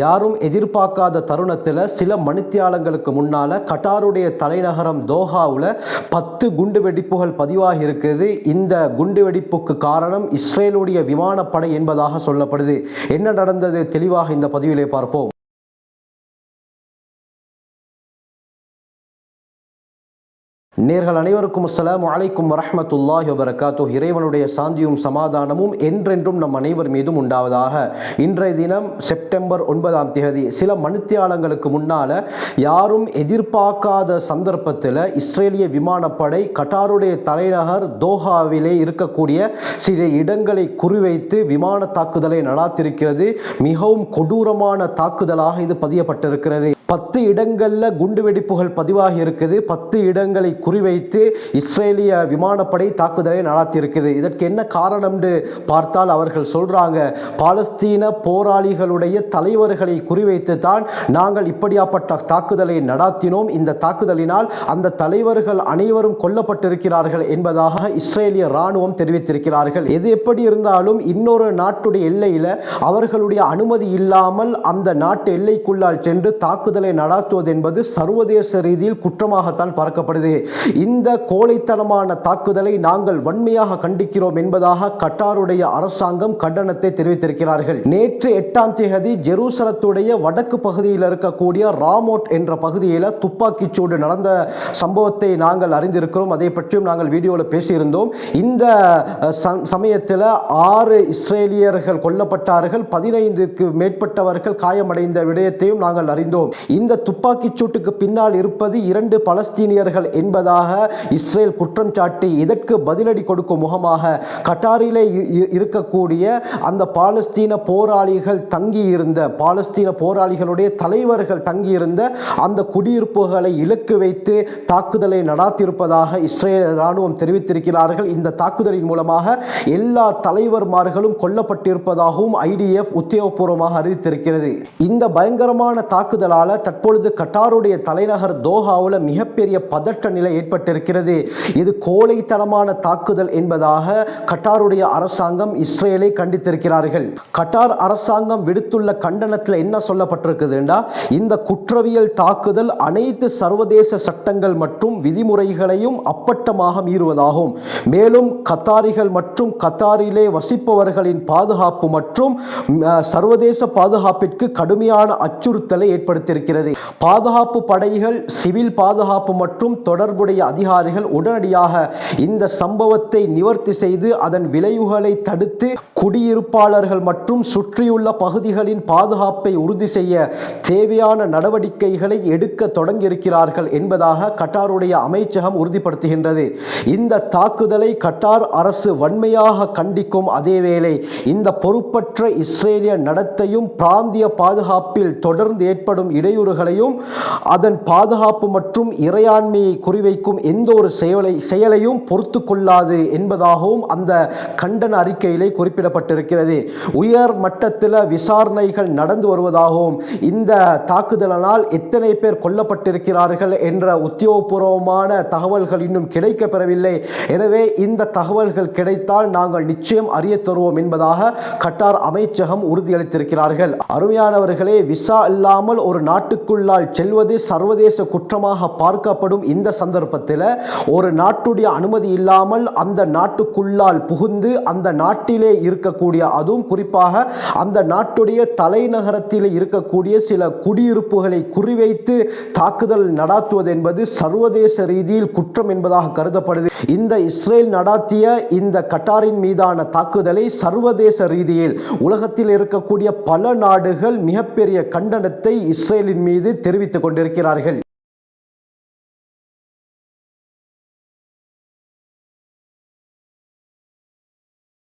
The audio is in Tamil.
யாரும் எதிர்பார்க்காத தருணத்தில் சில மணித்தியாலங்களுக்கு முன்னால் கட்டாருடைய தலைநகரம் தோஹாவில் பத்து குண்டு வெடிப்புகள் பதிவாகி இருக்குது. இந்த குண்டு வெடிப்புக்கு காரணம் இஸ்ரேலுடைய விமானப்படை என்பதாக சொல்லப்படுது. என்ன நடந்தது? தெளிவாக இந்த பதிவிலே பார்ப்போம். நேர்கள் அனைவருக்கும் அஸ்லாம் வலைக்கும் வரஹ்மத்துல்லாஹி வபரகாத்தோ இறைவனுடைய சாந்தியும் சமாதானமும் என்றென்றும் நம் அனைவர் மீதும் உண்டாவதாக. இன்றைய தினம் செப்டம்பர் ஒன்பதாம் தேதி சில மணித்தியாலங்களுக்கு முன்னால் யாரும் எதிர்பார்க்காத சந்தர்ப்பத்தில் இஸ்ரேலிய விமானப்படை கட்டாருடைய தலைநகர் தோஹாவிலே இருக்கக்கூடிய சில இடங்களை குறிவைத்து விமான தாக்குதலை நடாத்திருக்கிறது. மிகவும் கொடூரமான தாக்குதலாக இது பதியப்பட்டிருக்கிறது. பத்து இடங்களில் குண்டு வெடிப்புகள் பதிவாகி இருக்குது. பத்து இடங்களை குறிவைத்து இஸ்ரேலிய விமானப்படை தாக்குதலை நடாத்தியிருக்குது. இதற்கு என்ன காரணம்னு பார்த்தால் அவர்கள் சொல்கிறாங்க பாலஸ்தீன போராளிகளுடைய தலைவர்களை குறிவைத்து தான் நாங்கள் இப்படியாப்பட்ட தாக்குதலை நடாத்தினோம். இந்த தாக்குதலினால் அந்த தலைவர்கள் அனைவரும் கொல்லப்பட்டிருக்கிறார்கள் என்பதாக இஸ்ரேலிய ராணுவம் தெரிவித்திருக்கிறார்கள். எது எப்படி இருந்தாலும் இன்னொரு நாட்டுடைய எல்லையில் அவர்களுடைய அனுமதி இல்லாமல் அந்த நாட்டு எல்லைக்குள்ளால் சென்று தாக்குதல் நடாத்துவது என்பது சர்வதேச ரீதியில் குற்றமாகத்தான் பார்க்கப்படுது. இந்த கோழைத்தனமான தாக்குதலை நாங்கள் வன்மையாக கண்டிக்கிறோம் என்பதாக கட்டாருடைய அரசாங்கம் கண்டனத்தை தெரிவித்திருக்கிறார்கள். நேற்று எட்டாம் தேதி ஜெருசலத்துடைய வடக்கு பகுதியில் இருக்கக்கூடிய ராமோட் என்ற பகுதியில் துப்பாக்கிச்சூடு நடந்த சம்பவத்தை நாங்கள் அறிந்திருக்கிறோம். அதை பற்றியும் நாங்கள் வீடியோவில் பேசியிருந்தோம். இந்த ச- சமயத்தில் ஆறு இஸ்ரேலியர்கள் கொல்லப்பட்டார்கள். பதினைந்துக்கு மேற்பட்டவர்கள் காயமடைந்த விடயத்தையும் நாங்கள் அறிந்தோம். இந்த துப்பாக்கிச் சூட்டுக்கு பின்னால் இருப்பது இரண்டு பலஸ்தீனியர்கள் என்பதாக இஸ்ரேல் குற்றம் சாட்டி இதற்கு பதிலடி கொடுக்கும் முகமாக கட்டாரிலே இருக்கக்கூடிய அந்த பாலஸ்தீன போராளிகள் தங்கியிருந்த பாலஸ்தீன போராளிகளுடைய தலைவர்கள் தங்கியிருந்த அந்த குடியிருப்புகளை இலக்கு வைத்து தாக்குதலை நடாத்தியிருப்பதாக இஸ்ரேல் ராணுவம் தெரிவித்திருக்கிறார்கள். இந்த தாக்குதலின் மூலமாக எல்லா தலைவர்மார்களும் கொல்லப்பட்டிருப்பதாகவும் ஐடிஎஃப் உத்தியோகபூர்வமாக அறிவித்திருக்கிறது. இந்த பயங்கரமான தாக்குதலால் தற்பொழுது கட்டாருடைய தலைநகர் தோஹாவில் மிகப்பெரிய பதற்ற நிலை ஏற்பட்டிருக்கிறது. இது கோழைத்தனமான தாக்குதல் என்பதாக கட்டாருடைய அரசாங்கம் இஸ்ரேலை கண்டித்திருக்கிறார்கள். கட்டார் அரசாங்கம் விடுத்துள்ள கண்டனத்தில் என்ன சொல்லப்பட்டிருக்குதுன்னா இந்த குற்றவியல் தாக்குதல் அனைத்து சர்வதேச சட்டங்கள் மற்றும் விதிமுறைகளையும் அப்பட்டமாக மீறுவதாகும். மேலும் கத்தாரிகள் மற்றும் கத்தாரிலே வசிப்பவர்களின் பாதுகாப்பு மற்றும் சர்வதேச பாதுகாப்பிற்கு கடுமையான அச்சுறுத்தலை ஏற்படுத்தியிருக்கிறது. பாதுகாப்பு படைகள் சிவில் பாதுகாப்பு மற்றும் தொடர்புடைய அதிகாரிகள் உடனடியாக இந்த சம்பவத்தை நிவர்த்தி செய்து அதன் விளைவுகளை தடுத்து குடியிருப்பாளர்கள் மற்றும் சுற்றியுள்ள பகுதிகளின் பாதுகாப்பை உறுதி செய்ய தேவையான நடவடிக்கைகளை எடுக்க தொடங்கியிருக்கிறார்கள் என்பதாக கட்டாருடைய அமைச்சகம் உறுதிப்படுத்துகின்றது. இந்த தாக்குதல் கட்டார் அரசு வன்மையாக கண்டிக்கும் அதேவேளை இந்த பொறுப்பற்ற இஸ்ரேலிய நடத்தையும் பிராந்திய பாதுகாப்பில் தொடர்ந்து ஏற்படும் இடையூறுகளையும் அதன் பாதுகாப்பு மற்றும் இறையாண்மையை குறிவைக்கும் எந்த ஒரு செயலை செயலையும் பொறுத்து கொள்ளாது என்பதாகவும் அந்த கண்டன அறிக்கையிலே குறிப்பிடப்பட்டிருக்கிறது. உயர் மட்டத்தில் விசாரணைகள் நடந்து வருவதாகவும் இந்த தாக்குதலனால் எத்தனை பேர் கொல்லப்பட்டிருக்கிறார்கள் என்ற உத்தியோகபூர்வமான தகவல்கள் இன்னும் கிடைக்கப்பெறவில்லை. எனவே எனவே இந்த தகவல்கள் கிடைத்தால் நாங்கள் நிச்சயம் அறிய தருவோம் என்பதாக கட்டார் அமைச்சகம் உறுதியளித்திருக்கிறார்கள். அருமையானவர்களே விசா இல்லாமல் ஒரு நாட்டுக்குள்ளால் செல்வது சர்வதேச குற்றமாக பார்க்கப்படும் இந்த சந்தர்ப்பத்தில் ஒரு நாட்டுடைய அனுமதி இல்லாமல் அந்த நாட்டுக்குள்ளால் புகுந்து அந்த நாட்டிலே இருக்கக்கூடிய அதுவும் குறிப்பாக அந்த நாட்டுடைய தலைநகரத்தில் இருக்கக்கூடிய சில குடியிருப்புகளை குறிவைத்து தாக்குதல் நடாத்துவது என்பது சர்வதேச ரீதியில் குற்றம் என்பதாக கருதப்படுது. இந்த இஸ்ரேல் நடாத்திய இந்த கட்டாரின் மீதான தாக்குதலை சர்வதேச ரீதியில் உலகத்தில் இருக்கக்கூடிய பல நாடுகள் மிகப்பெரிய கண்டனத்தை இஸ்ரேலின் மீது தெரிவித்துக் கொண்டிருக்கிறார்கள்.